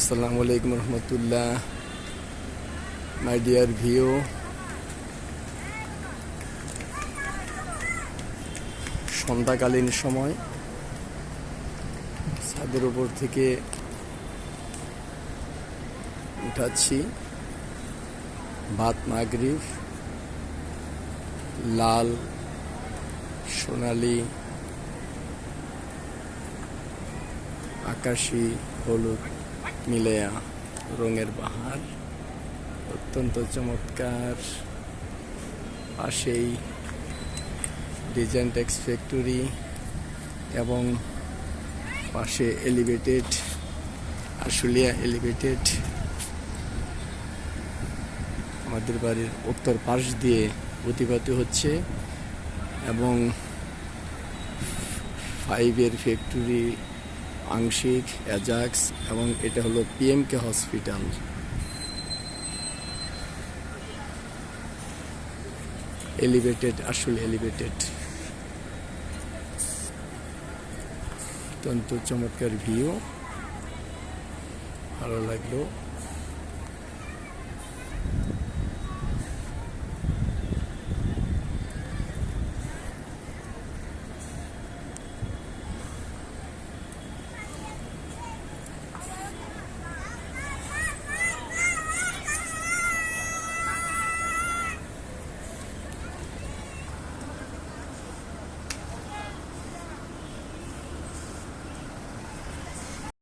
আসসালামু আলাইকুম রহমতুল্লাহ। My dear view সন্ধ্যাকালীন সময় ছাদের উপর থেকে উঠাচ্ছি ভাত মাগরিব, লাল, সোনালি, আকাশি, হলুদ। মিলেয়া। রঙের বাহার, অত্যন্ত চমৎকার। পাশেই ডিজাইন টেক্স ফ্যাক্টরি এবং পাশে এলিভেটেড, আশুলিয়া এলিভেটেড। আমাদের বাড়ির উত্তর পাশ দিয়ে অতিবাহিত হচ্ছে এবং ফাইভের ফ্যাক্টরি আংশিক, অ্যাজাক্স এবং এটা হলো পিএমকে হসপিটাল। এলিভেটেড, আসল এলিভেটেড। অত্যন্ত চমৎকার ভিউ। ভালো লাগল।